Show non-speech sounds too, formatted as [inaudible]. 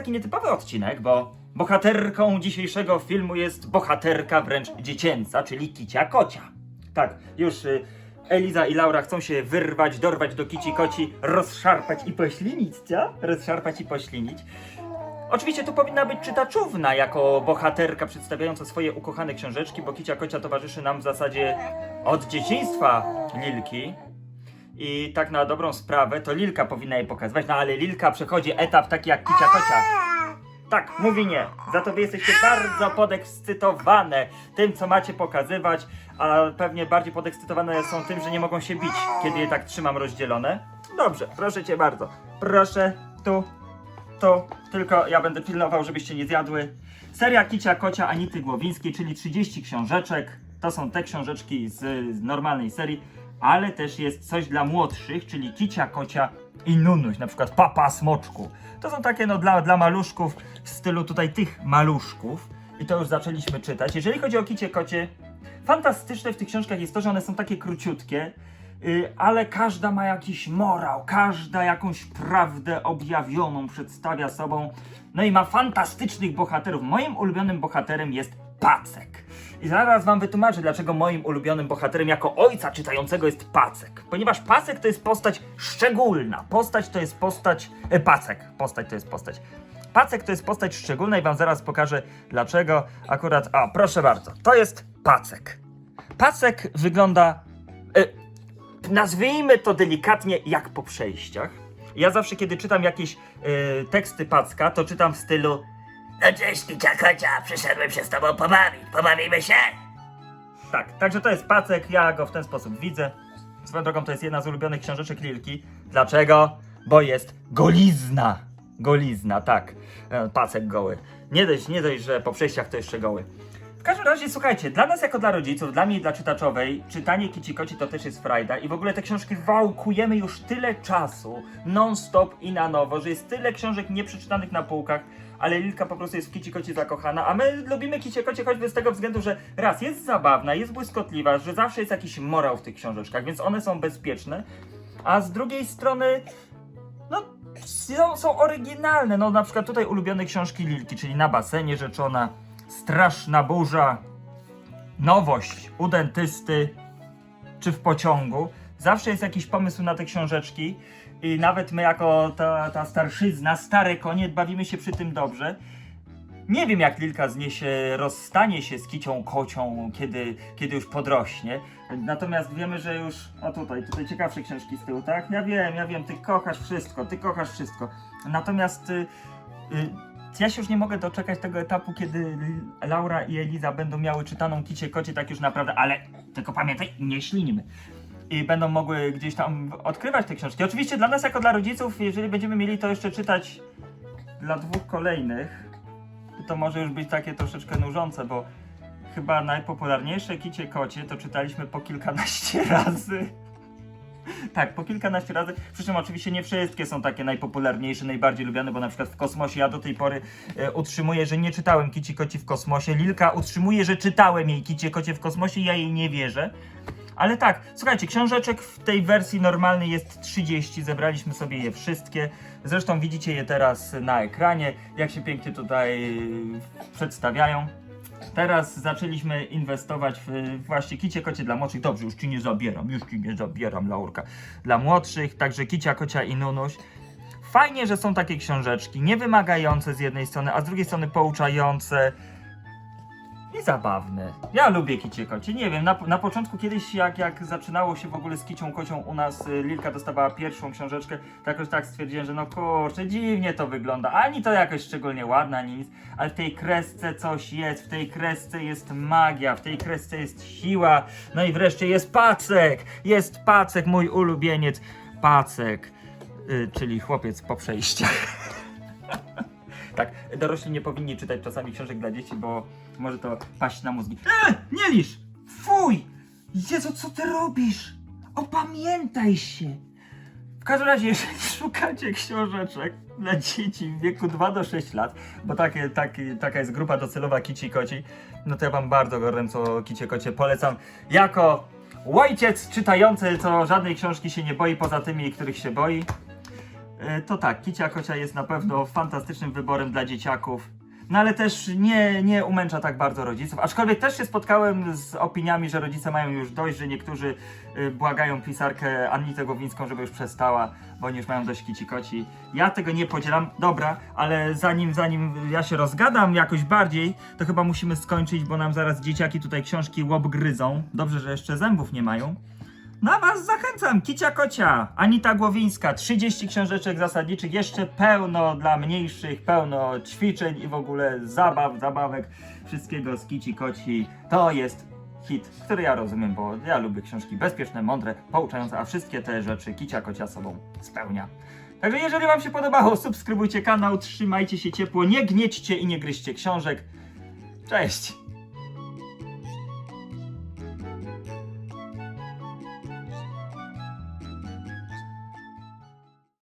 taki nietypowy odcinek, bo bohaterką dzisiejszego filmu jest bohaterka wręcz dziecięca, czyli Kicia Kocia. Tak, już y, Eliza i Laura chcą się wyrwać, dorwać do Kici Koci, rozszarpać i poślinić, co? Rozszarpać i poślinić. Oczywiście tu powinna być czytaczówna jako bohaterka przedstawiająca swoje ukochane książeczki, bo Kicia Kocia towarzyszy nam w zasadzie od dzieciństwa Lilki. I tak na dobrą sprawę to Lilka powinna jej pokazywać, no ale Lilka przechodzi etap taki jak Kicia Kocia. Tak, mówi nie. Za to wy jesteście bardzo podekscytowane tym, co macie pokazywać, a pewnie bardziej podekscytowane są tym, że nie mogą się bić, kiedy je tak trzymam rozdzielone. Dobrze, proszę cię bardzo. Proszę, tu, tu. Tylko ja będę pilnował, żebyście nie zjadły. Seria Kicia Kocia Anity Głowińskiej, czyli 30 książeczek. To są te książeczki z, z normalnej serii, ale też jest coś dla młodszych, czyli Kicia Kocia i Nunuś, na przykład Papa Smoczku. To są takie no dla, dla maluszków w stylu tutaj tych maluszków. I to już zaczęliśmy czytać. Jeżeli chodzi o Kicie Kocie, fantastyczne w tych książkach jest to, że one są takie króciutkie, y, ale każda ma jakiś morał, każda jakąś prawdę objawioną przedstawia sobą. No i ma fantastycznych bohaterów. Moim ulubionym bohaterem jest Pacek. I zaraz wam wytłumaczę, dlaczego moim ulubionym bohaterem jako ojca czytającego jest Pacek. Ponieważ Pacek to jest postać szczególna. Postać to jest postać... E, Pacek. Postać to jest postać. Pacek to jest postać szczególna i wam zaraz pokażę dlaczego akurat... A, proszę bardzo. To jest Pacek. Pacek wygląda... E, nazwijmy to delikatnie jak po przejściach. Ja zawsze, kiedy czytam jakieś e, teksty Packa, to czytam w stylu No cześć, Kicia Kocia, przyszedłem się z tobą pobawić. Pobawimy się? Tak, także to jest Pacek, ja go w ten sposób widzę. Swoją drogą to jest jedna z ulubionych książeczek Lilki. Dlaczego? Bo jest golizna. Golizna, tak. E, Pacek goły. Nie dość, nie dość, że po przejściach to jeszcze goły. W każdym razie, słuchajcie, dla nas jako dla rodziców, dla mnie i dla czytaczowej, czytanie Kici Koci to też jest frajda i w ogóle te książki wałkujemy już tyle czasu, non-stop i na nowo, że jest tyle książek nieprzeczytanych na półkach, ale Lilka po prostu jest w Kici Koci zakochana, a my lubimy Kicie Kocie choćby z tego względu, że raz jest zabawna, jest błyskotliwa, że zawsze jest jakiś morał w tych książeczkach, więc one są bezpieczne, a z drugiej strony, no, są, są oryginalne, no na przykład tutaj ulubione książki Lilki, czyli Na basenie rzeczona, Straszna burza, Nowość u dentysty, czy w pociągu. Zawsze jest jakiś pomysł na te książeczki i nawet my jako ta, ta starszyzna, stare konie bawimy się przy tym dobrze. Nie wiem jak Lilka zniesie rozstanie się z kicią kocią, kiedy, kiedy już podrośnie. Natomiast wiemy, że już. O tutaj, tutaj ciekawsze książki z tyłu, tak? Ja wiem, ja wiem, ty kochasz wszystko, ty kochasz wszystko. Natomiast y, y, ja się już nie mogę doczekać tego etapu, kiedy Laura i Eliza będą miały czytaną kicię kocie, tak już naprawdę, ale tylko pamiętaj, nie ślinimy. I będą mogły gdzieś tam odkrywać te książki. Oczywiście dla nas, jako dla rodziców, jeżeli będziemy mieli to jeszcze czytać dla dwóch kolejnych, to może już być takie troszeczkę nużące, bo chyba najpopularniejsze kicie kocie to czytaliśmy po kilkanaście [laughs] razy. [laughs] Tak, po kilkanaście razy. Przy czym oczywiście nie wszystkie są takie najpopularniejsze, najbardziej lubiane, bo na przykład w kosmosie ja do tej pory e, utrzymuję, że nie czytałem Kici Koci w kosmosie. Lilka utrzymuje, że czytałem jej Kicie Kocie w kosmosie, ja jej nie wierzę. Ale tak, słuchajcie, książeczek w tej wersji normalnej jest 30, zebraliśmy sobie je wszystkie. Zresztą widzicie je teraz na ekranie, jak się pięknie tutaj przedstawiają. Teraz zaczęliśmy inwestować w właśnie kicie kocie dla młodszych. Dobrze, już ci nie zabieram, już ci nie zabieram, Laurka. Dla młodszych, także kicia, kocia i nunuś. Fajnie, że są takie książeczki, niewymagające z jednej strony, a z drugiej strony pouczające i zabawne. Ja lubię kicie kocie. Nie wiem, na, na początku kiedyś jak, jak zaczynało się w ogóle z kicią kocią u nas, y, Lilka dostawała pierwszą książeczkę, to jakoś tak stwierdziłem, że no kurczę, dziwnie to wygląda. Ani to jakoś szczególnie ładne, ani nic, ale w tej kresce coś jest, w tej kresce jest magia, w tej kresce jest siła. No i wreszcie jest Pacek! Jest Pacek, mój ulubieniec. Pacek, y, czyli chłopiec po przejściach. [laughs] Tak, dorośli nie powinni czytać czasami książek dla dzieci, bo może to paść na mózgi. E, nie lisz! Fuj! Jezu, co ty robisz? Opamiętaj się! W każdym razie, jeżeli [laughs] szukacie książeczek dla dzieci w wieku 2 do 6 lat, bo taka jest grupa docelowa Kici Koci, no to ja wam bardzo gorąco Kicie Kocie polecam. Jako ojciec czytający, co żadnej książki się nie boi, poza tymi, których się boi. E, to tak, Kicia Kocia jest na pewno fantastycznym wyborem dla dzieciaków. No ale też nie, nie umęcza tak bardzo rodziców. Aczkolwiek też się spotkałem z opiniami, że rodzice mają już dość, że niektórzy y, błagają pisarkę Anitę Głowińską, żeby już przestała, bo oni już mają dość kici koci. Ja tego nie podzielam, dobra, ale zanim, zanim ja się rozgadam jakoś bardziej, to chyba musimy skończyć, bo nam zaraz dzieciaki tutaj książki łob gryzą. Dobrze, że jeszcze zębów nie mają. Na was zachęcam, Kicia Kocia, Anita Głowińska, 30 książeczek zasadniczych, jeszcze pełno dla mniejszych, pełno ćwiczeń i w ogóle zabaw, zabawek, wszystkiego z Kici Koci. To jest hit, który ja rozumiem, bo ja lubię książki bezpieczne, mądre, pouczające, a wszystkie te rzeczy Kicia Kocia sobą spełnia. Także jeżeli wam się podobało, subskrybujcie kanał, trzymajcie się ciepło, nie gniećcie i nie gryźcie książek. Cześć!